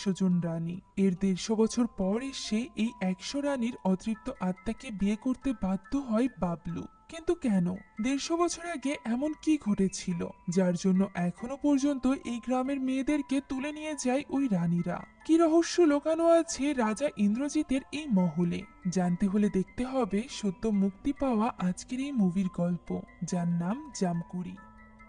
একশো জন রানী। এর দেড়শো বছর পর এসে এই একশো রানীর অতৃপ্ত আত্মাকে বিয়ে করতে বাধ্য হয় বাবলু। কিন্তু কেন? দেড়শো বছর আগে এমন কি ঘটেছিল? যার জন্য এখনও পর্যন্ত এই গ্রামের মেয়েদেরকে তুলে নিয়ে যায় ওই রানীরা। কি রহস্য লোকানো আছে রাজা ইন্দ্রজিতের এই মহলে? জানতে হলে দেখতে হবে সদ্য মুক্তি পাওয়া আজকের এই মুভির গল্প। যার নাম জামকুড়ি।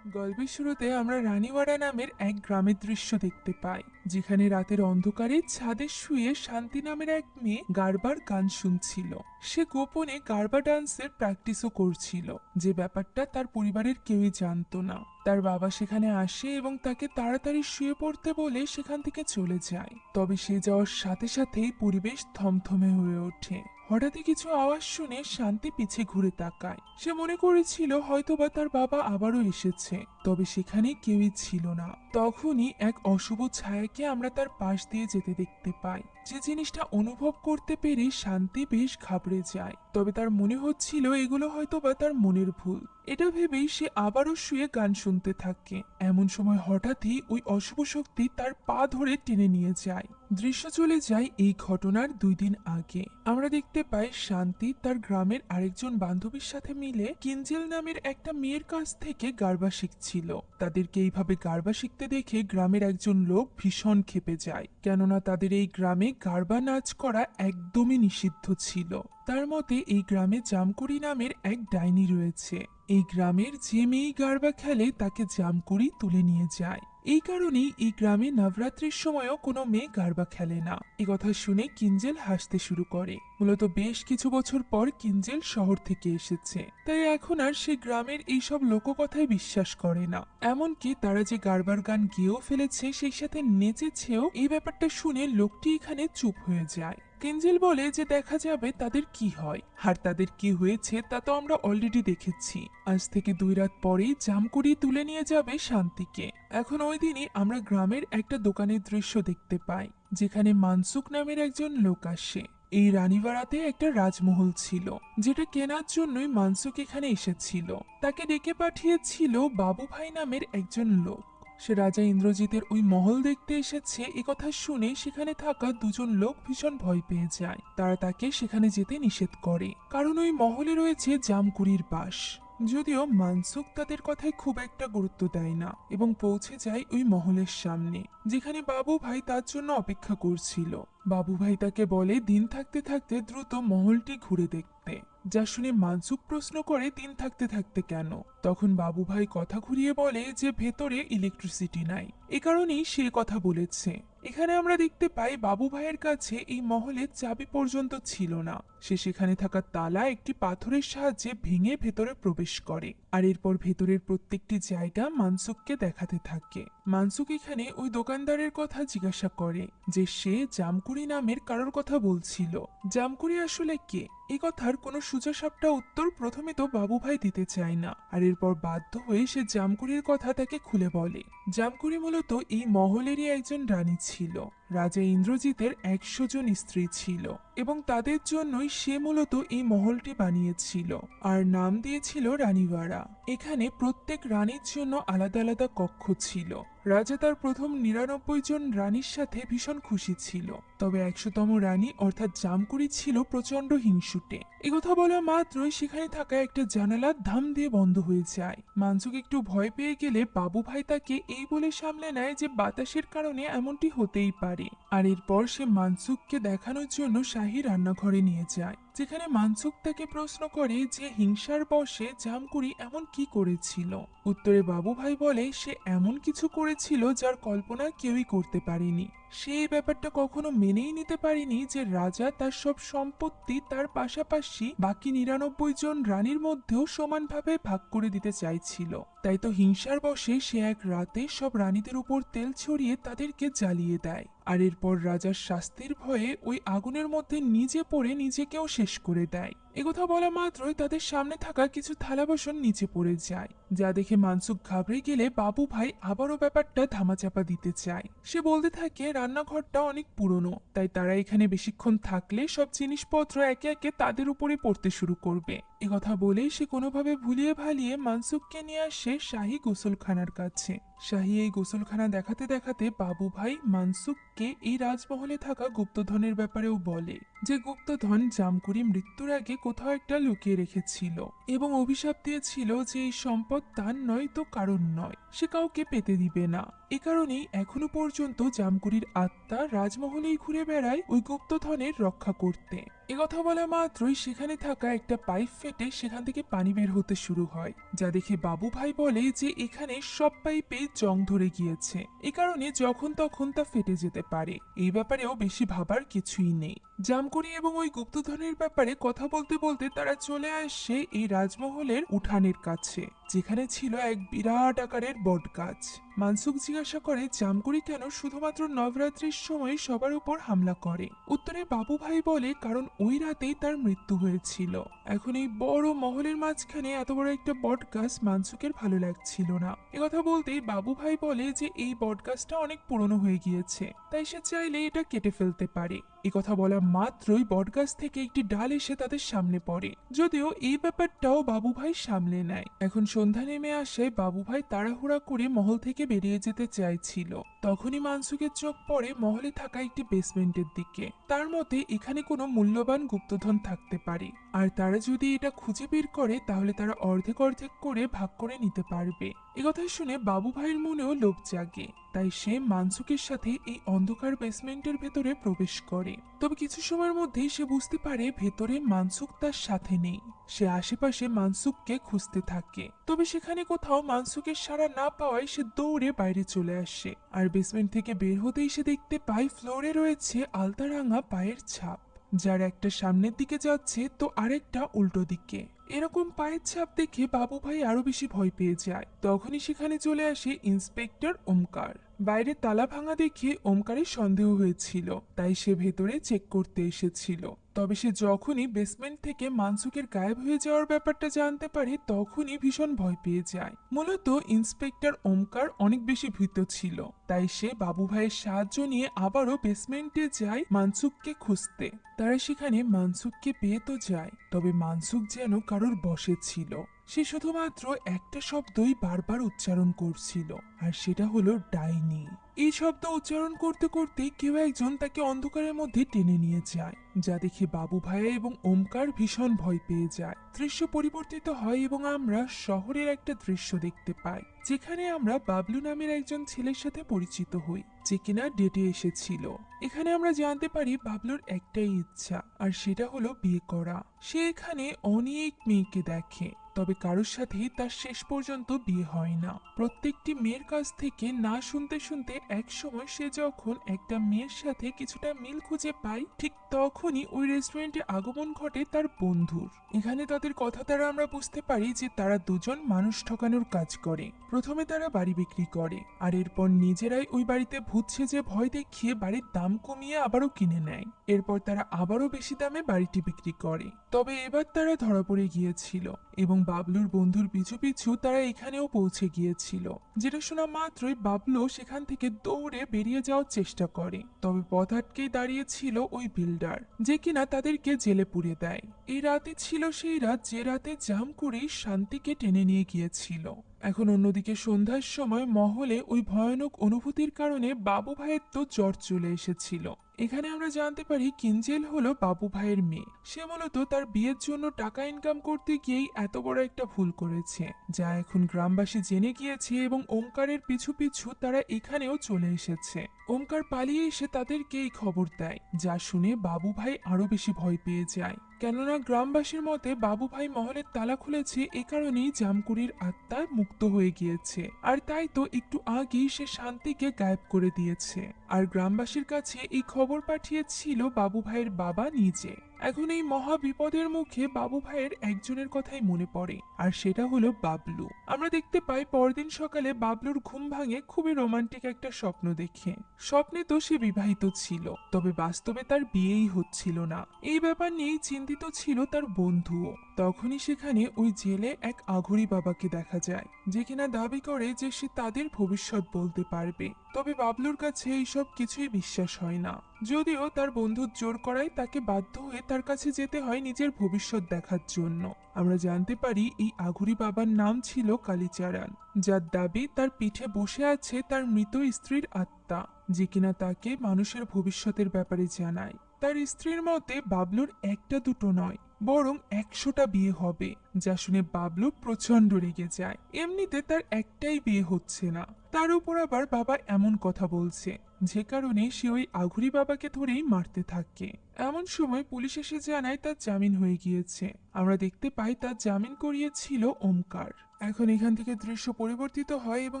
গল্পের শুরুতে আমরা রানীওয়াড়া নামের এক গ্রামের দৃশ্য দেখতে পাই, যেখানে রাতের অন্ধকারে ছাদে শুয়ে শান্তি নামের এক মেয়ে গারবার গান শুনছিল। সে গোপনে গারবা ডান্সের প্র্যাকটিসও করছিল, যে ব্যাপারটা তার পরিবারের কেউই জানতো না। তার বাবা সেখানে আসে এবং তাকে তাড়াতাড়ি শুয়ে পড়তে বলে সেখান থেকে চলে যায়, তবে সে যাওয়ার সাথে সাথেই পরিবেশ থমথমে হয়ে ওঠে। হঠাৎই কিছু আওয়াজ শুনে শান্তি পিছে ঘুরে তাকায়। সে মনে করেছিল হয়তোবা তার বাবা আবারও এসেছে, তবে সেখানে কেউই ছিল না। তখনই এক অশুভ ছায়াকে আমরা তার পাশ দিয়ে যেতে দেখতে পাই। যে জিনিসটা অনুভব করতে পেরে শান্তি বেশ ঘাবড়ে যায়, তবে তার মনে হচ্ছিল এগুলো হয়তোবা তার মনের ভুল। এটা ভেবেই সে আবারও শুয়ে গান শুনতে থাকে। এমন সময় হঠাৎই ওই অশুভ শক্তি তার পা ধরে টেনে নিয়ে যায়। দৃশ্য চলে যায় এই ঘটনার দুই দিন আগে। আমরা দেখতে পাই শান্তি তার গ্রামের আরেকজন বান্ধবীর সাথে মিলে কিঞ্জেল নামের একটা মেয়ের কাছ থেকে গারবা শিখছিল। তাদেরকে এইভাবে গারবা শিখতে দেখে গ্রামের একজন লোক ভীষণ ক্ষেপে যায়, কেননা তাদের এই গ্রামে গারবা নাচ করা একদমই নিষিদ্ধ ছিল। তার মতে এই গ্রামে জামকুড়ি নামের এক ডাইনি রয়েছে। এই গ্রামের যে মেয়ে গারবা খেলে তাকে জামকুড়ি তুলে নিয়ে যায়। এই কারণেই এই গ্রামে নবরাত্রির সময়ও কোনো মেয়ে গারবা খেলে না। এ কথা শুনে কিঞ্জেল হাসতে শুরু করে। মূলত বেশ কিছু বছর পর কিঞ্জেল শহর থেকে এসেছে। তাই এখন আর সে গ্রামের এইসব লোককথায় বিশ্বাস করে না। এমনকি তারা যে গারবার গান গেয়েও ফেলেছে, সেই সাথে নেচেছেও এই ব্যাপারটা শুনে লোকটি এখানে চুপ হয়ে যায়। কেঞ্জেল বলে যে দেখা যাবে তাদের কি হয়। আর তাদের কি হয়েছে তা তো আমরা অলরেডি দেখেছি। আজ থেকে দুই রাত পরেই জামকুড়ি তুলে নিয়ে যাবে শান্তিকে। এখন ওই দিনই আমরা গ্রামের একটা দোকানের দৃশ্য দেখতে পাই, যেখানে মানসুক নামের একজন লোক আসে। এই রানীবাড়াতে একটা রাজমহল ছিল, যেটা কেনার জন্যই মানসুক এখানে এসেছিল। তাকে ডেকে পাঠিয়েছিল বাবু ভাই নামের একজন লোক। সে রাজা ইন্দ্রজিতের ওই মহল দেখতে এসেছে কথা শুনে সেখানে থাকা দুজন লোক ভীষণ ভয় পেয়ে যায়। তারা তাকে সেখানে যেতে নিষেধ করে। কারণ ওই মহলে রয়েছে জামকুড়ির বাস। যদিও মানসুক তাদের কথায় খুব একটা গুরুত্ব দেয় না এবং পৌঁছে যায় ওই মহলের সামনে, যেখানে বাবু ভাই তার জন্য অপেক্ষা করছিল। বাবু ভাই তাকে বলে, দিন থাকতে থাকতে দ্রুত মহলটি ঘুরে দেখতে। যা শুনে মানসুক প্রশ্ন করে, দিন থাকতে থাকতে কেন? তখন বাবু ভাই কথা ঘুরিয়ে বলে যে, ভেতরে ইলেকট্রিসিটি নাই। এ কারণেই সে কথা বলেছে। এখানে আমরা দেখতে পাই বাবু ভাইয়ের কাছে এই মহলে চাবি পর্যন্ত ছিল না। সে সেখানে থাকা তালা একটি পাথরের সাহায্যে ভেঙে ভেতরে প্রবেশ করে আর এরপর ভেতরের প্রত্যেকটি জায়গা মানসুককে দেখাতে থাকে। মানসুক এখানে ওই দোকানদারের কথা জিজ্ঞাসা করে যে সে জামকুড়ি নামের কারোর কথা বলছিল। জামকুড়ি আসলে কে? এ কথার কোনো সুজাসাপটা উত্তর প্রথমে তো বাবু ভাই দিতে চায় না। আর এরপর বাধ্য হয়ে সে জামকুড়ির কথা তাকে খুলে বলে। জামকুড়ি মূলত এই মহলেরই একজন রানী ছিল। রাজা ইন্দ্রজিতের একশো জন স্ত্রী ছিল এবং তাদের জন্যই সে মূলত এই মহলটি বানিয়েছিল। আর নাম দিয়েছিল রানীবাড়া এখানে প্রত্যেক রানীর জন্য আলাদা আলাদা কক্ষ ছিল। রাজা তার প্রথম নিরানব্বই জন রানীর সাথে ভীষণ খুশি ছিল। তবে একশোতম রানী অর্থাৎ জামকুড়ি ছিল প্রচণ্ড হিংসুটে। একথা বলা মাত্রই সেখানে থাকা একটা জানালা ধাম দিয়ে বন্ধ হয়ে যায়। মানসুক একটু ভয় পেয়ে গেলে বাবু ভাই তাকে এই বলে সামলে নেয় যে বাতাসের কারণে এমনটি হতেই পারে। আর এরপর সে মানসুককে দেখানোর জন্য শাহী রান্নাঘরে নিয়ে যায়। যেখানে মানসুক তাকে প্রশ্ন করে যে হিংসার বশে জামকুড়ি এমন কি করেছিল? উত্তরে বাবু ভাই বলে, সে এমন কিছু করেছিল যার কল্পনা কেউই করতে পারেনি। সে এই ব্যাপারটা কখনো মেনেই নিতে পারেনি যে রাজা তার সব সম্পত্তি তার পাশাপাশি বাকি নিরানব্বই জন রানীর মধ্যেও সমানভাবে ভাগ করে দিতে চাইছিল। তাই তো হিংসার বশে সে এক রাতে সব রানীদের উপর তেল ছড়িয়ে তাদেরকে জ্বালিয়ে দেয়। আর এরপর রাজার শাস্তির ভয়ে ওই আগুনের মধ্যে নিজে পড়ে নিজেকেও শেষ করে দেয়। একথা বলা মাত্রই তাদের সামনে থাকা কিছু থালা বাসন নিচে পড়ে যায়, যা দেখে মানসুক ঘাবড়ে গেলে বাবু ভাই আবারও ব্যাপারটা ধামাচাপা দিতে চায়। সে বলতে থাকে, রান্নাঘরটা অনেক পুরনো, তাই তারা এখানে বেশিক্ষণ থাকলে সব জিনিসপত্র একে একে তাদের উপরে পড়তে শুরু করবে। একথা বলে সে কোনোভাবে ভুলিয়ে ভালিয়ে মানসুককে নিয়ে আসে শাহী গোসলখানার কাছে। শাহী এই গোসলখানা দেখাতে দেখাতে বাবু ভাই মানসুককে এই রাজমহলে থাকা গুপ্তধনের ব্যাপারেও বলে যে, গুপ্তধন জামকুড়ি মৃত্যুর আগে কোথাও একটা লুকিয়ে রেখেছিল এবং অভিশাপ দিয়েছিল যে এই সম্পদ তার নয় তো কারণ নয়। সে কাউকে পেতে দিবে না। এ কারণেই এখনও পর্যন্ত জামকুড়ির আত্মা রাজমহলেই ঘুরে বেড়ায় ওই গুপ্তধনের রক্ষা করতে। এ কথা বলা মাত্রই সেখানে থাকা একটা পাইপ ফেটে সেখান থেকে পানি বের হতে শুরু হয়, যা দেখে বাবু ভাই বলে যে এখানে সব পাইপে জং ধরে গিয়েছে। এ কারণে যখন তখন তা ফেটে যেতে পারে এই ব্যাপারেও বেশি ভাবার কিছুই নেই। জামকুড়ি এবং ওই গুপ্তধনের ব্যাপারে কথা বলতে বলতে তারা চলে আসে এই রাজমহলের উঠানের কাছে, যেখানে ছিল এক বিরাট আকারের বট গাছ মানসুক জিজ্ঞাসা করে জামকুড়ি কেন শুধুমাত্র নবরাত্রির সময় সবার উপর হামলা করে? উত্তরে বাবু ভাই বলে, কারণ ওই রাতেই তার মৃত্যু হয়েছিল। এখন এই বড় মহলের মাঝখানে এত বড় একটা বট গাছ মানসুকের ভালো লাগছিল না। কথা বলতেই বাবু ভাই বলে যে, এই বট গাছটা অনেক পুরনো হয়ে গিয়েছে, তাই সে চাইলে এটা কেটে ফেলতে পারে। কথা বলা মাত্রই বটগাছ থেকে একটি ডাল এসে তাদের সামনে পড়ে। যদিও এই ব্যাপারটাও বাবু ভাই সামলে নেয়। এখন সন্ধ্যা নেমে আসে বাবু ভাই তাড়াহুড়া করে মহল থেকে বেরিয়ে যেতে চাইছিল। তখনই মানসুকের চোখ পড়ে মহলে থাকা একটি বেসমেন্টের দিকে। তার মতে এখানে কোনো মূল্যবান গুপ্তধন থাকতে পারে। আর তারা যদি এটা খুঁজে বের করে, তাহলে তারা অর্ধেক অর্ধেক করে ভাগ করে নিতে পারবে। একথা শুনে বাবু ভাইয়ের মনেও লোভ জাগে। তাই সে মানসুকের সাথে এই অন্ধকার বেসমেন্টের ভেতরে প্রবেশ করে। তবে কিছু সময়ের মধ্যেই সে বুঝতে পারে ভেতরে মানসুক তার সাথে নেই। সে আশেপাশে মানসুককে খুঁজতে থাকে। তবে সেখানে কোথাও মানসুকের সাড়া না পাওয়ায় সে দৌড়ে বাইরে চলে আসে। আর বেসমেন্ট থেকে বের হতেই সে দেখতে পায় ফ্লোরে রয়েছে আলতারাঙা পায়ের ছাপ। যার একটা সামনের দিকে যাচ্ছে, তো আরেকটা উল্টো দিকে। এরকম পায়ের ছাপ দেখে বাবু ভাই আরও বেশি ভয় পেয়ে যায়। তখনই সেখানে চলে আসে ইন্সপেক্টর ওমকার। বাইরে তালা ভাঙা দেখে ওমকারের সন্দেহ হয়েছিল, তাই সে ভেতরে চেক করতে এসেছিল। তবে সে যখনই বেসমেন্ট থেকে মানসুকের গায়েব হয়ে যাওয়ার ব্যাপারটা জানতে পারে, তখনই ভীষণ ভয় পেয়ে যায়। মূলত ইন্সপেক্টর ওমকার অনেক বেশি ভীত ছিল, তাই সে বাবু ভাইয়ের সাহায্য নিয়ে আবারও বেসমেন্টে যায় মানসুককে খুঁজতে। তারা সেখানে মানসুককে পেয়ে তো যায়, তবে মানসুক যেন কারোর বসে ছিল। সে শুধুমাত্র একটা শব্দই বারবার উচ্চারণ করছিল, আর সেটা হলো ডাইনি। এই শব্দ উচ্চারণ করতে করতে কেউ একজন তাকে অন্ধকারের মধ্যে টেনে নিয়ে যায়, যা দেখে বাবু ভাইয়া এবং ওমকার ভীষণ ভয় পেয়ে যায়। দৃশ্য পরিবর্তিত হয় এবং আমরা শহরের একটা দৃশ্য দেখতে পাই, যেখানে আমরা বাবলু নামের একজন ছেলের সাথে পরিচিত হই, যে কিনা ডেটে এসেছিল। এখানে আমরা জানতে পারি বাবলুর একটাই ইচ্ছা, আর সেটা হলো বিয়ে করা। সে এখানে অনেক মেয়েকে দেখে তবে কারোর সাথেই তার শেষ পর্যন্ত বিয়ে হয় না। প্রত্যেকটি মেয়ের কাছ থেকে না শুনতে শুনতে এক সময় সে যখন একটা মেয়ের সাথে কিছুটা মিল খুঁজে পায়, ঠিক তখনই ওই রেস্টুরেন্টে আগমন ঘটে তার বন্ধুর। এখানে তাদের কথা দ্বারা আমরা বুঝতে পারি যে তারা দুজন মানুষ ঠকানোর কাজ করে। প্রথমে তারা বাড়ি বিক্রি করে, আর এরপর নিজেরাই ওই বাড়িতে ভূত সেজে ভয় দেখিয়ে বাড়ির দাম কমিয়ে আবারও কিনে নেয়। এরপর তারা আবারও বেশি দামে বাড়িটি বিক্রি করে। তবে এবার তারা ধরা পড়ে গিয়েছিল এবং বাবলুর বন্ধুর পিছু পিছু তারা এখানেও পৌঁছে গিয়েছিল। যেটা শোনা মাত্রই বাবলু সেখান থেকে দৌড়ে বেরিয়ে যাওয়ার চেষ্টা করে। তবে পথ আটকেই দাঁড়িয়েছিল ওই বিল্ডার, যে কিনা তাদেরকে জেলে পুড়ে দেয়। এই রাতে ছিল সেই রাত যে রাতে জাম করে শান্তিকে টেনে নিয়ে গিয়েছিল। এখন অন্যদিকে সন্ধ্যার সময় মহলে ওই ভয়ানক অনুভূতির কারণে বাবু ভাইয়ের তো জ্বর চলে এসেছিল। এখানে আমরা জানতে পারি কিঞ্জেল হলো বাবু ভাইয়ের মেয়ে। সে মূলত তার বিয়ের জন্য টাকা ইনকাম করতে গিয়েই এত বড় একটা ভুল করেছে, যা এখন গ্রামবাসী জেনে গিয়েছে এবং ওমকারের পিছু পিছু তারা এখানেও চলে এসেছে। ওমকার পালিয়ে এসে তাদেরকে এই খবর দেয়, যা শুনে বাবু ভাই আরও বেশি ভয় পেয়ে যায়। কেননা গ্রামবাসীর মতে বাবু ভাই মহলের তালা খুলেছে এ কারণেই জামকুড়ির আত্মা মুক্ত হয়ে গিয়েছে, আর তাই তো একটু আগেই সে শান্তিকে গায়েব করে দিয়েছে। আর গ্রামবাসীর কাছে এই খবর পাঠিয়েছিল বাবু ভাইয়ের বাবা নিজে। এখন এই মহা বিপদের মুখে বাবু ভাইয়ের একজনের কথাই মনে পড়ে, আর সেটা হলো বাবলু। আমরা দেখতে পাই পরদিন সকালে বাবলুর ঘুম ভাঙে খুবই রোমান্টিক একটা স্বপ্ন দেখে। স্বপ্নে তো সে বিবাহিত ছিল, তবে বাস্তবে তার বিয়েই হচ্ছিল না। এই ব্যাপার নিয়েই চিন্তিত ছিল তার বন্ধুও। তখনই সেখানে ওই জেলে এক আঘুরি বাবাকে দেখা যায়, যে কিনা দাবি করে যে সে তাদের ভবিষ্যৎ বলতে পারবে। তবে বাবলুর কাছে এইসব কিছুই বিশ্বাস হয় না। যদিও তার বন্ধু জোর করায় তাকে বাধ্য হয়ে তার কাছে যেতে হয় নিজের ভবিষ্যৎ দেখার জন্য। আমরা জানতে পারি এই আঘুরি বাবার নাম ছিল কালীচারান, যার দাবি তার পিঠে বসে আছে তার মৃত স্ত্রীর আত্মা, যে কিনা তাকে মানুষের ভবিষ্যতের ব্যাপারে জানায়। তার স্ত্রীর মতে বাবলুর একটা দুটো নয়, বরং একশোটা বিয়ে হবে, যা শুনে বাবলু প্রচণ্ড রেগে যায়। এমনিতে তার একটাই বিয়ে হচ্ছে না। তার উপর আবার বাবা এমন কথা বলছে, যে কারণে সে ওই আঘুরি বাবাকে ধরেই মারতে থাকে। এমন সময় পুলিশ এসে জানায় তার জামিন হয়ে গিয়েছে। আমরা দেখতে পাই তার জামিন করিয়েছিল ওমকার। এখন এখান থেকে দৃশ্য পরিবর্তিত হয় এবং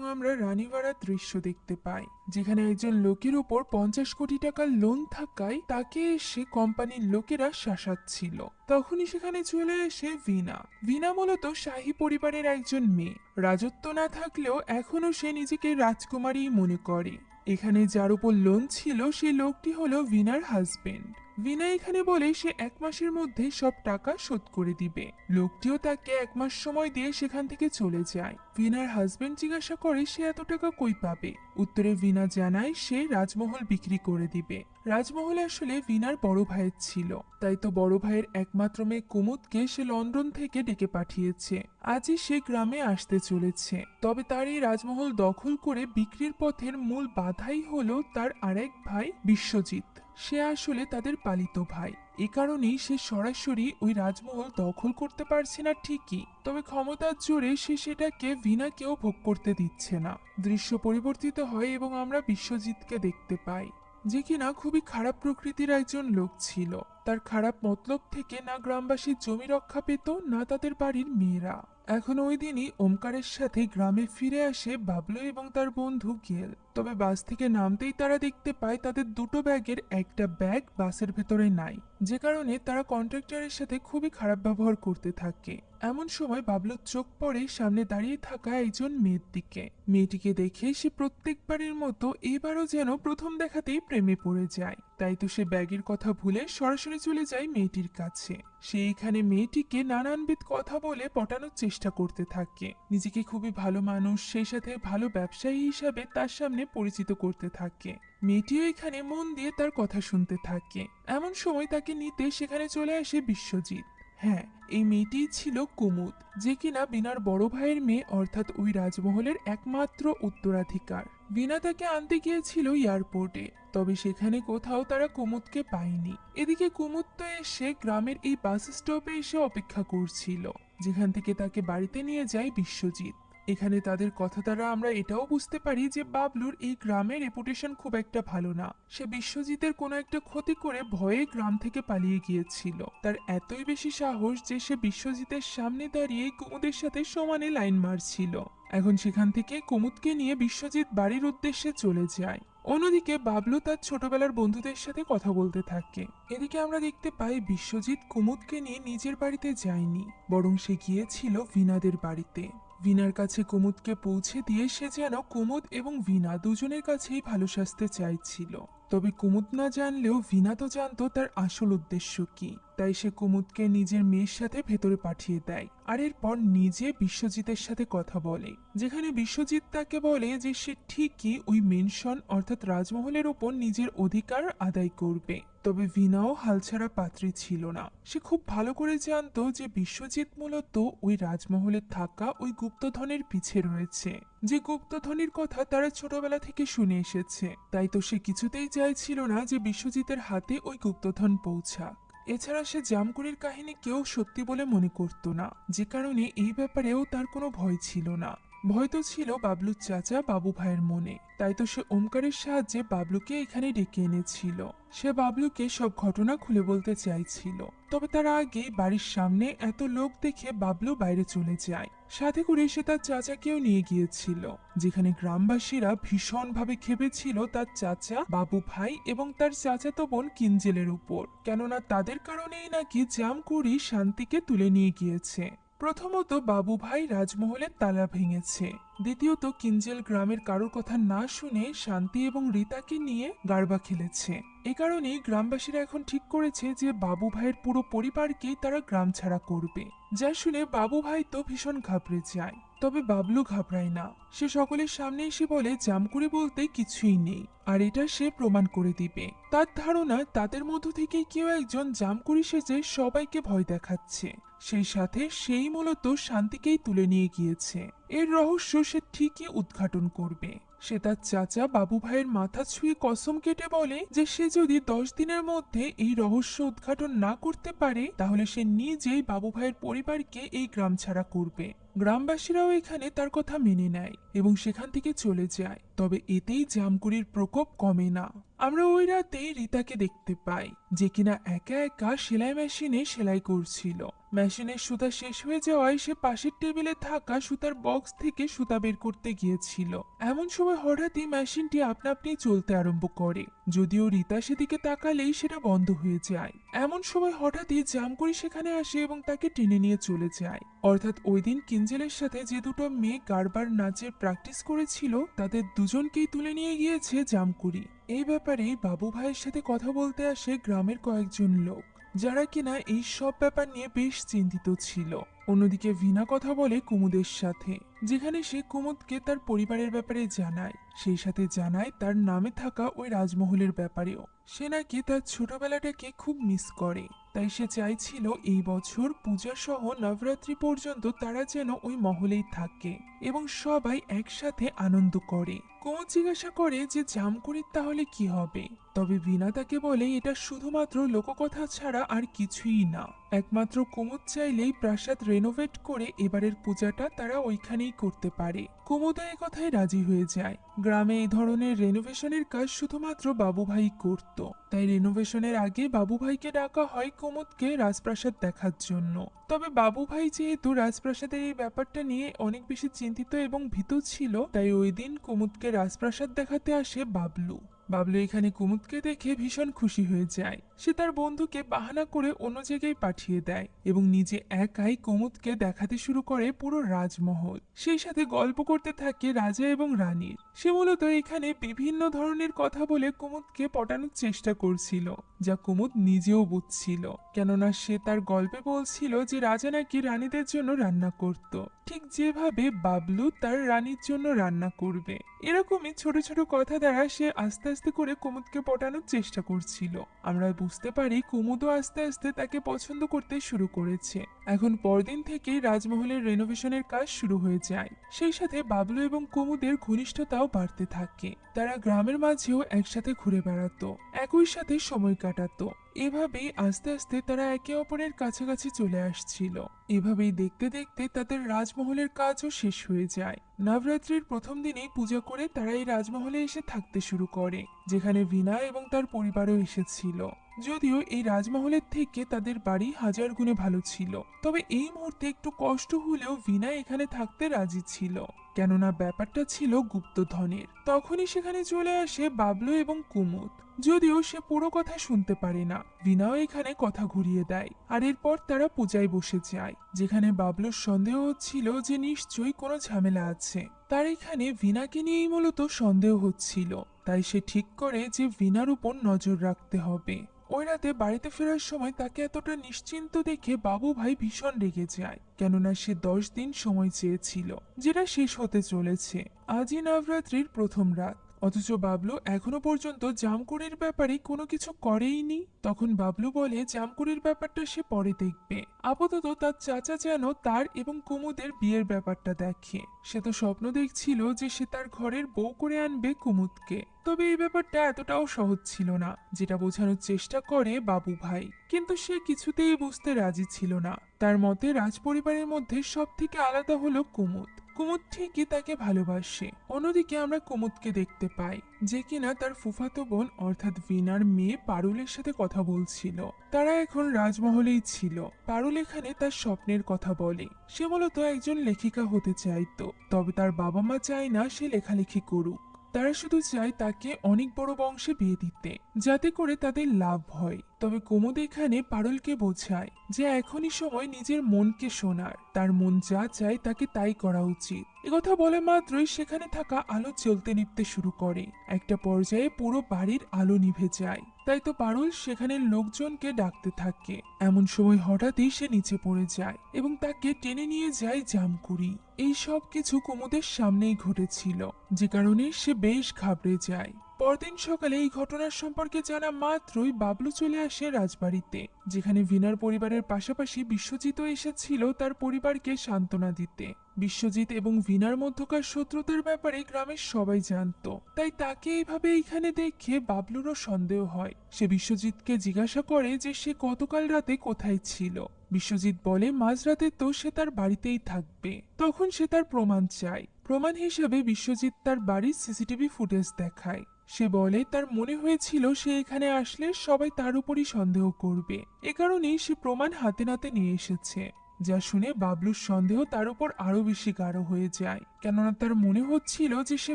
আমরা রানীবাড়ার দৃশ্য দেখতে পাই, যেখানে একজন লোকের উপর পঞ্চাশ কোটি টাকার লোন থাকায় তাকে এসে কোম্পানির লোকেরা শাসাচ্ছিল। তখনই সেখানে চলে আসে ভিনা। ভিনা মূলত শাহী পরিবারের একজন মেয়ে। রাজত্ব না থাকলেও এখনও সে নিজেকে রাজকুমারী মনে করে। এখানে যার উপর লোন ছিল সেই লোকটি হলো ভিনার হাজবেন্ড। ভিনা এখানে বলে সে এক মাসের মধ্যে সব টাকা শোধ করে দিবে। লোকটিও তাকে এক মাস সময় দিয়ে সেখান থেকে চলে যায়। ভিনার হাজবেন্ড জিজ্ঞাসা করে, সে এত টাকা কই পাবে? উত্তরে ভিনা জানায়, সে রাজমহল বিক্রি করে দিবে। রাজমহল আসলে ভিনার বড় ভাইয়ের ছিল। তাই তো বড় ভাইয়ের একমাত্র মেয়ে কুমুদকে সে লন্ডন থেকে ডেকে পাঠিয়েছে। আজই সে গ্রামে আসতে চলেছে। তবে তার এই রাজমহল দখল করে বিক্রির পথের মূল বাধাই হলো তার আরেক ভাই বিশ্বজিৎ। সে আসলে তাদের পালিত ভাই। এ কারণেই সে সরাসরি ওই রাজমহল দখল করতে পারছে না ঠিকই। তবে ক্ষমতার জোরে সে সেটাকে ভিনাকেও ভোগ করতে দিচ্ছে না। দৃশ্য পরিবর্তিত হয় এবং আমরা বিশ্বজিৎকে দেখতে পাই, যে কিনা খুবই খারাপ প্রকৃতির একজন লোক ছিল। তার খারাপ মতলব থেকে না গ্রামবাসীর জমি রক্ষা পেত, না তাদের বাড়ির মেয়েরা। এখন ওই দিনই ওমকারের সাথে গ্রামে ফিরে আসে বাবলু এবং তার বন্ধু গেল তবে বাস থেকে নামতেই তারা দেখতে পায় তাদের দুটো ব্যাগের একটা ব্যাগ বাসের ভেতরে নাই, যে কারণে তারা কন্ট্রাক্টরের সাথে খুবই খারাপ ব্যবহার করতে থাকে। এমন সময় বাবলুর চোখ পড়ে সামনে দাঁড়িয়ে থাকা একজন মেয়ের দিকে। মেয়েটিকে দেখে সে প্রত্যেকবারের মতো এবারও যেন প্রথম দেখাতেই প্রেমে পড়ে যায়। তাই তো সে ব্যাগের কথা ভুলে সরাসরি চলে যায় মেয়েটির কাছে। সে এখানে মেয়েটিকে নানানবিধ কথা বলে পটানোর চেষ্টা করতে থাকে। নিজেকে খুবই ভালো মানুষ, সেই সাথে ভালো ব্যবসায়ী হিসাবে তার সামনে পরিচিত করতে থাকে। মেয়েটিও এখানে মন দিয়ে তার কথা শুনতে থাকে। এমন সময় তাকে নিতে সেখানে চলে আসে বিশ্বজিৎ। হ্যাঁ এই মেয়েটিই ছিল কুমুদ, যে কিনা বিনার বড় ভাইয়ের মেয়ে অর্থাৎ ওই রাজমহলের একমাত্র উত্তরাধিকার। বিনা তাকে আনতে গিয়েছিল এয়ারপোর্টে, তবে সেখানে কোথাও তারা কুমুদকে পায়নি। এদিকে কুমুদ তো এসে গ্রামের এই বাস স্টপে এসে অপেক্ষা করছিল, যেখান থেকে তাকে বাড়িতে নিয়ে যায় বিশ্বজিৎ। এখানে তাদের কথা দ্বারা আমরা এটাও বুঝতে পারি যে বাবলুর এই গ্রামের রেপুটেশন খুব একটা ভালো না। সে বিশ্বজিতের কোনো একটা ক্ষতি করে ভয়ে গ্রাম থেকে পালিয়ে গিয়েছিল। তার এতই বেশি সাহস যে সে বিশ্বজিতের সামনে দাঁড়িয়ে কুমুদের সাথে সমানে লাইন মারছিল। এখন সেখান থেকে কুমুদকে নিয়ে বিশ্বজিৎ বাড়ির উদ্দেশ্যে চলে যায়। অন্যদিকে বাবলু তার ছোটবেলার বন্ধুদের সাথে কথা বলতে থাকে। এদিকে আমরা দেখতে পাই বিশ্বজিৎ কুমুদকে নিয়ে নিজের বাড়িতে যায়নি, বরং সে গিয়েছিল ভিনাদের বাড়িতে। ভিনার কাছে কুমুদকে পৌঁছে দিয়ে সে যেন কুমুদ এবং ভিনা দুজনের কাছেই ভালো সাজতে চাইছিল। তবে কুমুদ না জানলেও ভিনা তো জানতো তার আসল উদ্দেশ্য কি। তাই সে কুমুদকে নিজের মেয়ের সাথে ভেতরে পাঠিয়ে দেয় আর এরপর নিজে বিশ্বজিতের সাথে কথা বলে, যেখানে বিশ্বজিৎ তাকে বলে যে সে ঠিকই ওই মেনশন অর্থাৎ রাজমহলের ওপর নিজের অধিকার আদায় করবে। তবে ভিনাও হালছাড়া পাত্রী ছিল না। সে খুব ভালো করে জানতো যে বিশ্বজিৎ মূলত ওই রাজমহলে থাকা ওই গুপ্তধনের পিছে রয়েছে। যে গুপ্তধনের কথা তারা ছোটবেলা থেকে শুনে এসেছে, তাই তো সে কিছুতেই চাইছিল না যে বিশ্বজিতের হাতে ওই গুপ্তধন পৌঁছাক। এছাড়া সে জামকুড়ির কাহিনী কেউ সত্যি বলে মনে করত না, যে কারণে এই ব্যাপারেও তার কোনো ভয় ছিল না। ভয় তো ছিল বাবলুর চাচা বাবু ভাইয়ের মনে। তাই তো সে ওমকারের সাহায্যে বাবলুকে এখানে ডেকে এনেছিল। সে বাবলুকে সব ঘটনা খুলে বলতে চাইছিল। তবে তার আগে বাড়ির সামনে এত লোক দেখে বাবলু বাইরে চলে যায়। সাথে করে সে তার চাচাকেও নিয়ে গিয়েছিল। যেখানে গ্রামবাসীরা ভীষণভাবে খেপেছিল তার চাচা, বাবু ভাই এবং তার চাচাতো বোন কিঞ্জেলের উপর। কেননা তাদের কারণেই নাকি জামকুড়ি শান্তিকে তুলে নিয়ে গিয়েছে। প্রথমত বাবু ভাই রাজমহলের তালা ভেঙেছে। দ্বিতীয়ত কিঞ্জেল গ্রামের কারোর কথা না শুনে শান্তি এবং রীতাকে নিয়ে গারবা খেলেছে। এ কারণেই গ্রামবাসীরা এখন ঠিক করেছে যে বাবু ভাইয়ের পুরো পরিবারকেই তারা গ্রাম ছাড়া করবে। যা শুনে বাবু ভাই তো ভীষণ ঘাবড়ে যায়। তবে বাবলু ঘাবড়ায় না। সে সকলের সামনে এসে বলে জামকুড়ি বলতে কিছুই নেই। আর এটা সে প্রমাণ করে দিবে। তার ধারণা, তাদের মধ্য থেকেই কেউ একজন জামকুড়ি সেজে সবাইকে ভয় দেখাচ্ছে। সেই সাথে সেই মূলত শান্তিকেই তুলে নিয়ে গিয়েছে। এর রহস্য সে ঠিকই উদ্ঘাটন করবে। সে তার চাচা বাবু ভাইয়ের মাথা ছুঁয়ে কসম কেটে বলে যে সে যদি দশ দিনের মধ্যে এই রহস্য উদ্ঘাটন না করতে পারে, তাহলে সে নিজেই বাবু ভাইয়ের পরিবারকে এই গ্রাম ছাড়া করবে। গ্রামবাসীরাও এখানে তার কথা মেনে নেয় এবং সেখান থেকে চলে যায়। তবে এতেই জামকুড়ির প্রকোপ কমে না। আমরা ওই রাতে রীতাকে দেখতে পাই, যে কিনা একা একা সেলাই মেশিনে সেলাই করছিল। মেশিনের সুতা শেষ হয়ে যাওয়ায় সে পাশের টেবিলে থাকা সুতার বক্স থেকে সুতা বের করতে গিয়েছিল। এমন সময় হঠাৎই মেশিনটি আপনা আপনি চলতে আরম্ভ করে। যদিও রীতা সেদিকে তাকালেই সেটা বন্ধ হয়ে যায়। এমন সময় হঠাৎই জামকুড়ি সেখানে আসে এবং তাকে টেনে নিয়ে চলে যায়। অর্থাৎ ওই দিন কিঞ্জেলের সাথে যে দুটো মেয়ে গারবার নাচের প্র্যাকটিস করেছিল, তাদের দুজনকেই তুলে নিয়ে গিয়েছে জামকুড়ি। এই ব্যাপারে বাবু ভাইয়ের সাথে কথা বলতে আসে গ্রামের কয়েকজন লোক, যারা কিনা এই সব ব্যাপার নিয়ে বেশ চিন্তিত ছিল। অন্যদিকে ভিনা কথা বলে কুমুদের সাথে, যেখানে সে কুমুদকে তার পরিবারের ব্যাপারে জানায়। সেই সাথে জানায় তার নামে থাকা ওই রাজমহলের ব্যাপারেও। সে নাকি তার ছোটবেলাটাকে খুব মিস করে। তাই সে চাইছিল এই বছর পূজা সহ নবরাত্রি পর্যন্ত তারা যেন ওই মহলেই থাকে এবং সবাই একসাথে আনন্দ করে। কুমুদ জিজ্ঞাসা করে যে জাম জামকুড়ির তাহলে কি হবে? তবে বিনা তাকে বলে, এটা শুধুমাত্র লোককথা ছাড়া আর কিছুই না। একমাত্র কুমুদ চাইলেই প্রাসাদ রেনোভেট করে এবারের পূজাটা তারা ওইখানেই করতে পারে। কুমুদা এ কথায় রাজি হয়ে যায়। গ্রামে এই ধরনের রেনোভেশনের কাজ শুধুমাত্র বাবুভাই করত। তাই রেনোভেশনের আগে বাবুভাইকে ডাকা হয় কুমুদকে রাজপ্রাসাদ দেখার জন্য। তবে বাবুভাই যেহেতু রাজপ্রাসাদের এই ব্যাপারটা নিয়ে অনেক বেশি চিন্তিত এবং ভীত ছিল, তাই ওই দিন কুমুদকে রাজপ্রাসাদ দেখাতে আসে বাবলু। বাবলু এখানে কুমুদকে দেখে ভীষণ খুশি হয়ে যায়। সে তার বন্ধুকে বাহানা করে অন্য জায়গায় পাঠিয়ে দেয় এবং নিজে একাই কুমুদকে দেখাতে শুরু করে পুরো রাজমহল। সেই সাথে গল্প করতে থাকে রাজা এবং রানীর সে মূলত এখানে বিভিন্ন ধরনের কথা বলে কুমুদকে পটানোর চেষ্টা করছিল, যা কুমুদ নিজেও বুঝছিল। কেননা সে তার গল্পে বলছিল যে রাজা নাকি রানীদের জন্য রান্না করত। ঠিক যেভাবে বাবলু তার রানীর জন্য রান্না করবে। এরকমই ছোট ছোট কথা দ্বারা সে আস্তে আস্তে করে কুমুদকে পটানোর চেষ্টা করছিল। আমরা বুঝতে পারি কুমুদও আস্তে আস্তে তাকে পছন্দ করতে শুরু করেছে। এখন পরদিন থেকেই রাজমহলের রেনোভেশনের কাজ শুরু হয়ে যায়। সেই সাথে বাবলু এবং কুমুদের ঘনিষ্ঠতাও বাড়তে থাকে। তারা গ্রামের মাঝেও একসাথে ঘুরে বেড়াতো, একই সাথে সময় কাটাতো। এভাবেই আস্তে আস্তে তারা একে অপরের কাছাকাছি চলে আসছিল। এভাবেই দেখতে দেখতে তাদের রাজমহলের কাজও শেষ হয়ে যায়। নবরাত্রির প্রথম দিনেই পূজা করে তারা এই রাজমহলে এসে থাকতে শুরু করে, যেখানে ভিনা এবং তার পরিবারও এসেছিল। যদিও এই রাজমহলের থেকে তাদের বাড়ি হাজার গুণে ভালো ছিল, তবে এই মুহূর্তে একটু কষ্ট হলেও ভিনা এখানে থাকতে রাজি ছিল। কেননা ব্যাপারটা ছিল গুপ্তধনের। তখনই সেখানে চলে আসে বাবলু এবং কুমুদ। যদিও সে পুরো কথা শুনতে পারে না ভিনাও এখানে কথা ঘুরিয়ে দেয়। আর এরপর তারা পূজায় বসে যায়, যেখানে বাবলুর সন্দেহ হচ্ছিল যে নিশ্চয়ই কোনো ঝামেলা আছে। তার এখানে ভিনাকে নিয়েই মূলত সন্দেহ হচ্ছিল, তাই সে ঠিক করে যে ভিনার উপর নজর রাখতে হবে। ওই রাতে বাড়িতে ফেরার সময় তাকে এতটা নিশ্চিন্ত দেখে বাবু ভাই ভীষণ রেগে যায়, কেননা সে দশ দিন সময় চেয়েছিল, যেটা শেষ হতে চলেছে। আজই নবরাত্রির প্রথম রাত। অথচ বাবলু এখনও পর্যন্ত জামকুড়ির ব্যাপারে কোনো কিছু করেইনি। তখন বাবলু বলে, জামকুড়ির ব্যাপারটা সে পরে দেখবে। আপাতত তার চাচা যেন তার এবং কুমুদের বিয়ের ব্যাপারটা দেখে। সে তো স্বপ্ন দেখছিল যে সে তার ঘরের বউ করে আনবে কুমুদকে। তবে এই ব্যাপারটা এতটাও সহজ ছিল না, যেটা বোঝানোর চেষ্টা করে বাবু ভাই। কিন্তু সে কিছুতেই বুঝতে রাজি ছিল না। তার মতে রাজপরিবারের মধ্যে সব থেকে আলাদা হলো কুমুদ। কুমুদ ঠিকই তাকে ভালোবাসে। অন্যদিকে আমরা কুমুদকে দেখতে পাই, যে কিনা তার ফুফাতো বোন, অর্থাৎ ভিনার মেয়ে পারুলের সাথে কথা বলছিল। তারা এখন রাজমহলেই ছিল। পারুল এখানে তার স্বপ্নের কথা বলে। সে মূলত একজন লেখিকা হতে চাইতো, তবে তার বাবা মা চায় না সে লেখালেখি করুক। তারা শুধু চায় তাকে অনেক বড় বংশে বিয়ে দিতে, যাতে করে তাদের লাভ হয়। তবে কুমুদ এখানে পারুলকে বোঝায় যে এখনই সময় নিজের মনকে শোনার। তার মন যা চায় তাকে তাই করা উচিত। একথা বলা মাত্রই সেখানে থাকা আলো জ্বলতে নিভতে শুরু করে। একটা পর্যায়ে পুরো বাড়ির আলো নিভে যায়। তাই তো পারুল সেখানের লোকজনকে ডাকতে থাকে। এমন সময় হঠাৎই সে নিচে পড়ে যায় এবং তাকে টেনে নিয়ে যায় জামকুড়ি। এই সব কিছু কুমুদের সামনেই ঘটেছিল। যে কারণে সে বেশ ঘাবড়ে যায়। পরদিন সকালে এই ঘটনার সম্পর্কে জানা মাত্রই বাবলু চলে আসে রাজবাড়িতে, যেখানে ভিনার পরিবারের পাশাপাশি বিশ্বজিৎও এসেছিল তার পরিবারকে সান্ত্বনা দিতে। বিশ্বজিৎ এবং ভিনার মধ্যকার শত্রুতার ব্যাপারে গ্রামের সবাই জানতো, তাই তাকে এইভাবে এইখানে দেখে বাবলুরও সন্দেহ হয়। সে বিশ্বজিৎকে জিজ্ঞাসা করে যে সে গতকাল রাতে কোথায় ছিল। বিশ্বজিৎ বলে, মাঝরাতে তো সে তার বাড়িতেই থাকবে। তখন সে তার প্রমাণ চায়। প্রমাণ হিসেবে বিশ্বজিৎ তার বাড়ির সিসিটিভি ফুটেজ দেখায়। সে বলে, তার মনে হয়েছিল সে এখানে আসলে সবাই তার উপরই সন্দেহ করবে। এ কারণেই সে প্রমাণ হাতে নাতে নিয়ে এসেছে। যা শুনে বাবলুর সন্দেহ তার উপর আরও বেশি গাঢ় হয়ে যায়। কেননা তার মনে হচ্ছিল যে সে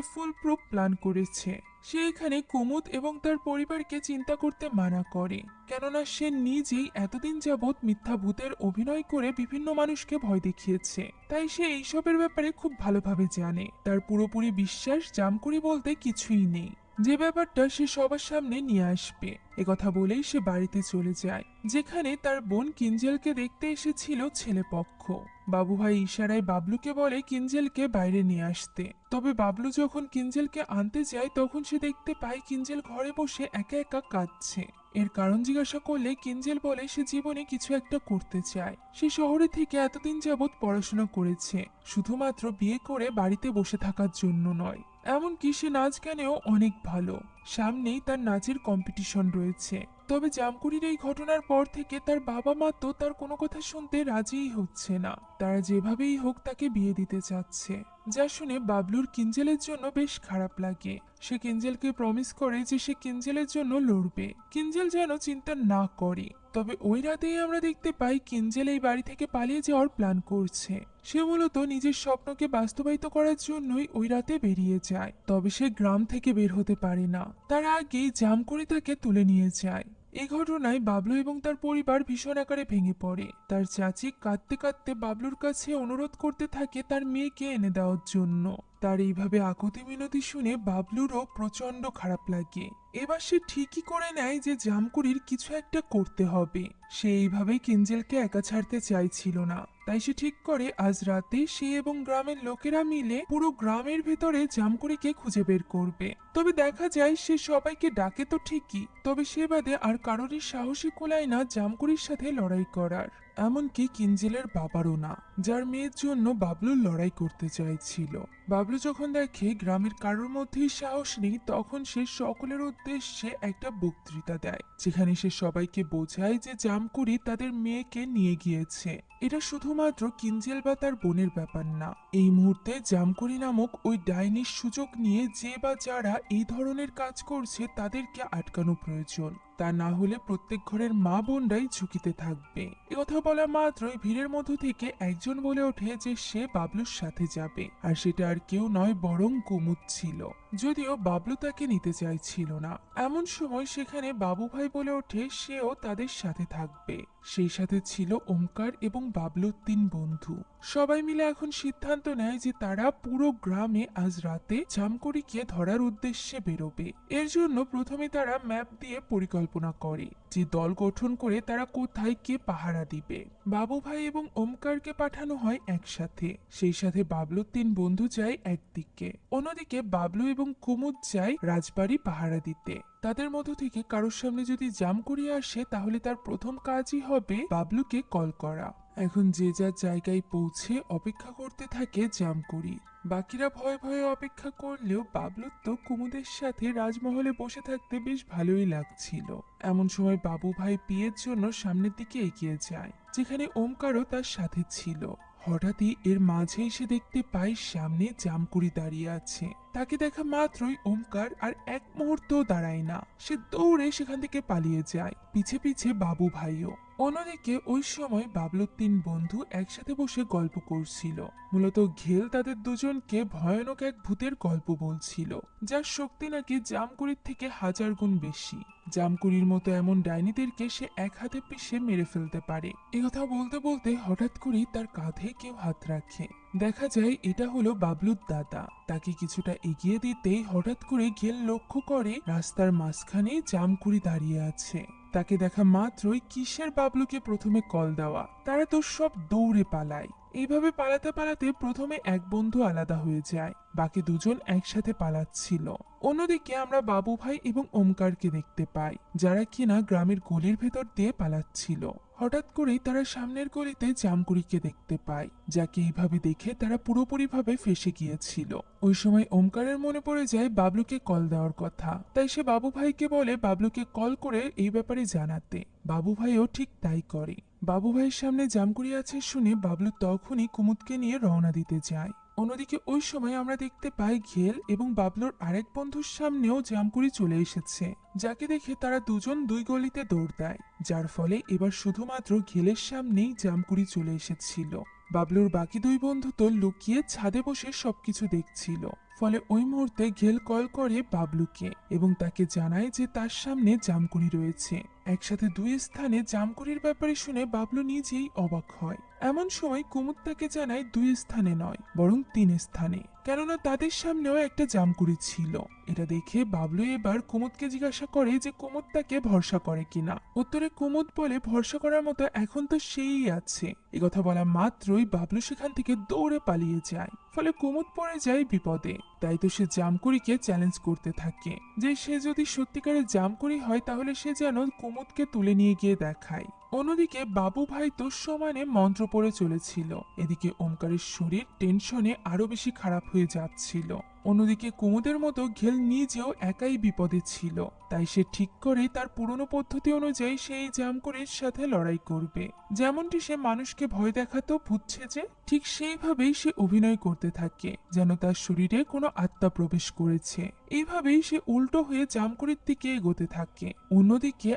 ফুল প্রুফ প্ল্যান করেছে। সে এখানে কুমুদ এবং তার পরিবারকে চিন্তা করতে মানা করে। কেননা সে নিজেই এতদিন যাবৎ মিথ্যা ভূতের অভিনয় করে বিভিন্ন মানুষকে ভয় দেখিয়েছে। তাই সে এইসবের ব্যাপারে খুব ভালোভাবে জানে। তার পুরোপুরি বিশ্বাস জাম জামকুড়ি বলতে কিছুই নেই। যে ব্যাপারটা সে সবার সামনে নিয়ে আসবে। একথা বলেই সে বাড়িতে চলে যায়, যেখানে তার বোন কিঞ্জেলকে দেখতে এসেছিল ছেলে পক্ষ। বাবু ভাই ইশারায় বাবলুকে বলে কিঞ্জেলকে বাইরে নিয়ে আসতে। তবে বাবলু যখন কিঞ্জেলকে আনতে যায়, তখন সে দেখতে পায় কিঞ্জেল ঘরে বসে একা একা কাঁদছে। এর কারণ জিজ্ঞাসা করলে কিঞ্জেল বলে সে জীবনে কিছু একটা করতে চায়। সে শহরে থেকে এতদিন যাবৎ পড়াশোনা করেছে, শুধুমাত্র বিয়ে করে বাড়িতে বসে থাকার জন্য নয়। এমনকি সে নাচ গানেও অনেক ভালো। সামনেই তার নাচের কম্পিটিশন রয়েছে। তবে জামকুড়ির এই ঘটনার পর থেকে তার বাবা মা তো তার কোনো কথা শুনতে রাজিই হচ্ছে না। তারা যেভাবেই হোক তাকে বিয়ে দিতে চাচ্ছে। যা শুনে বাবলুর কিঞ্জেলের জন্য বেশ খারাপ লাগে। সে কিঞ্জেলকে প্রমিস করে যে সে কিঞ্জেলের জন্য লড়বে। কিঞ্জেল যেন চিন্তা না করে। তবে ওই রাতেই আমরা দেখতে পাই কিঞ্জেল এই বাড়ি থেকে পালিয়ে যাওয়ার প্ল্যান করছে। সে মূলত নিজের স্বপ্নকে বাস্তবায়িত করার জন্যই ওই রাতে বেরিয়ে যায়। তবে সে গ্রাম থেকে বের হতে পারে না। তার আগেই জাম করে তাকে তুলে নিয়ে যায়। এই ঘটনায় বাবলু এবং তার পরিবার ভীষণ আকারে ভেঙে পড়ে। তার চাচি কাঁদতে কাঁদতে বাবলুর কাছে অনুরোধ করতে থাকে তার মেয়েকে এনে দেওয়ার জন্য। তার এইভাবে আকতি মিনতি শুনে বাবলুরও প্রচণ্ড খারাপ লাগে। এবার সে ঠিকই করে নেয় যে জামকুড়ির কিছু একটা করতে হবে। সে এইভাবে কেঞ্জেলকে একা ছাড়তে চাইছিল না। তাই সে ঠিক করে আজ রাতে সে এবং গ্রামের লোকেরা মিলে পুরো গ্রামের ভেতরে জামকুড়িকে খুঁজে বের করবে। তবে দেখা যায় সে সবাইকে ডাকে তো ঠিকই, তবে সে বাদে আর কারোরই সাহসী কোলায় না জামকুড়ির সাথে লড়াই করার। এমনকি কিঞ্জেলের বাবারও না, যার মেয়ের জন্য বাবলু লড়াই করতে চাইছিল। বাবলু যখন দেখে গ্রামের কারোর মধ্যেই সাহস নেই, তখন সে সকলের উদ্দেশ্যে একটা বক্তৃতা দেয়, যেখানে সে সবাইকে বোঝায় যে জামকুড়ি তাদের মেয়েকে নিয়ে গিয়েছে। এটা শুধুমাত্র কিঞ্জেল বা তার বোনের ব্যাপার না। এই মুহূর্তে জামকুড়ি নামক ওই ডাইনির সুযোগ নিয়ে যে বা যারা এই ধরনের কাজ করছে, তাদেরকে আটকানো প্রয়োজন। তা না হলে প্রত্যেক ঘরের মা বোনরাই ঝুঁকিতে থাকবে। কথা বলা মাত্রই ভিড়ের মধ্য থেকে একজন বলে ওঠে যে সে বাবলুর সাথে যাবে, আর সেটা কেউ নয় বরং কুমুদ ছিল। যদিও বাবলু তাকে নিতে চাইছিল না। এমন সময় সেখানে বাবু ভাই বলে ওঠে, সেও তাদের সাথে থাকবে। সেই সাথে ছিল ওমকার এবং বাবলুর তিন বন্ধু। সবাই মিলে এখন সিদ্ধান্ত নেয় যে তারা পুরো গ্রামে আজ রাতে জামকড়িকে ধরার উদ্দেশ্যে বেরোবে। এর জন্য প্রথমে তারা ম্যাপ দিয়ে পরিকল্পনা করে যে দল গঠন করে তারা কোথায় কে পাহারা দিবে। বাবু ভাই এবং ওমকারকে পাঠানো হয় একসাথে। সেই সাথে বাবলুর তিন বন্ধু যায় একদিকে। অন্যদিকে বাবলু এবং কুমুদ যায় রাজবাড়ি পাহারা দিতে। তাদের মধ্য থেকে কারোর সামনে যদি জাম করিয়ে আসে, তাহলে তার প্রথম কাজই হবে বাবলুকে কল করা। এখন যে যার জায়গায় পৌঁছে অপেক্ষা করতে থাকে জামকুড়ি বাকিরা ভয়ে ভয়ে অপেক্ষা করলেও বাবলুর তো কুমুদের সাথে রাজমহলে বসে থাকতে বেশ ভালোই লাগছিল। এমন সময় বাবু ভাই বিয়ের জন্য সামনের দিকে এগিয়ে যায়, যেখানে ওমকারও তার সাথে ছিল। হঠাৎই এর মাঝে এসে দেখতে পাই সামনে জামকুড়ি দাঁড়িয়ে আছে। তাকে দেখা মাত্রই ওমকার আর এক মুহূর্ত দাঁড়ায় না। সে দৌড়ে সেখান থেকে পালিয়ে যায়। পিছে পিছে বাবু ভাইও। অন্যদিকে ওই সময় বাবলুর তিন বন্ধু একসাথে বসে গল্প করছিল। মূলত ঘেল তাদের দুজনকে ভয়ানক এক ভূতের গল্প বলছিল, যার শক্তি নাকি জামকুড়ির থেকে হাজার গুণ বেশি। জামকুড়ির মতো এমন ডাইনিদেরকে সে এক হাতে পিষে মেরে ফেলতে পারে। কথা বলতে বলতে হঠাৎ করেই তার কাঁধে কেউ হাত রাখে। দেখা যায় এটা হলো বাবলুর দাদা। তাকে কিছুটা এগিয়ে দিতেই হঠাৎ করে গেল লক্ষ্য করে রাস্তার মাঝখানে জামকুড়ি দাঁড়িয়ে আছে। তাকে দেখা মাত্রই কিসের বাবলুকে প্রথমে কল দেওয়া? তারা তো সব দৌড়ে পালায়। এইভাবে পালাতে পালাতে প্রথমে এক বন্ধু আলাদা হয়ে যায়। বাকি দুজন একসাথে পালাচ্ছিল। অন্যদিকে আমরা বাবু ভাই এবং ওমকারকে দেখতে পাই, যারা কিনা গ্রামের গলির ভেতর দিয়ে পালাচ্ছিল। হঠাৎ করেই তারা সামনের গলিতে জামকুড়িকে দেখতে পায়, যাকে এইভাবে দেখে তারা পুরোপুরিভাবে ফেসে গিয়েছিল। ওই সময় ওমকারের মনে পড়ে যায় বাবলুকে কল দেওয়ার কথা। তাই সে বাবু ভাইকে বলে বাবলুকে কল করে এই ব্যাপারে জানাতে। বাবু ভাইও ঠিক তাই করে। বাবু ভাইয়ের সামনে জামকুড়ি আছে শুনে বাবলু তখনই কুমুদকে নিয়ে রওনা দিতে যায়। অন্যদিকে ওই সময় আমরা দেখতে পাই ঘেল এবং বাবলোর আরেক বন্ধুর সামনেও জামকুড়ি চলে এসেছে, যাকে দেখে তারা দুজন দুই গলিতে দৌড় দেয়, যার ফলে এবার শুধুমাত্র ঘেলের সামনেই জামকুড়ি চলে এসেছিল। বাবলুর বাকি দুই বন্ধু তো লুকিয়ে ছাদে বসে সবকিছু দেখছিল। ফলে ওই মুহূর্তে ঘেল কল করে বাবলুকে এবং তাকে জানায় যে তার সামনে জামকুড়ি রয়েছে। একসাথে দুই স্থানে জামকুড়ির ব্যাপারে শুনে বাবলু নিজেই অবাক হয়। এমন সময় কুমুদ তাকে জানায় দুই স্থানে নয়, বরং তিন স্থানে। কেননা তাদের সামনেও একটা জামকুড়ি ছিল। এটা দেখে বাবলু এবার কুমুদকে জিজ্ঞাসা করে যে কুমুদ তাকে ভরসা করে কিনা। উত্তরে কুমুদ বলে, ভরসা করার মতো এখন তো সেই আছে। কথা বলা মাত্রই বাবলু সেখান থেকে দৌড়ে পালিয়ে যায়। ফলে কুমুদ পড়ে যায় বিপদে। তাই তো সে জামকুড়িকে চ্যালেঞ্জ করতে থাকে। যে সে যদি সত্যিকারের জামকুড়ি হয়, তাহলে সে যেন কুমুদকে তুলে নিয়ে গিয়ে দেখায়। অন্যদিকে বাবু ভাই তো সমানে মন্ত্র পড়ে চলেছিল। এদিকে ওমকারের শরীর টেনশনে আরও বেশি খারাপ হয়ে যাচ্ছিল। অন্যদিকে কুমুদের মতো ঘেল নিজেও একাই বিপদে ছিল, তাই সে ঠিক করে তার পুরনো পদ্ধতি অনুযায়ী সেই জামকুড়ির সাথে লড়াই করবে। যেমনটি সে মানুষকে ভয় দেখাতো, বুঝছে যে ঠিক সেইভাবেই সে অভিনয় করতে থাকে, যেন তার শরীরে কোনো আত্মা প্রবেশ করেছে। এইভাবেই সে উল্টো হয়ে জামকুড়ির দিকে এগোতে থাকে। অন্যদিকে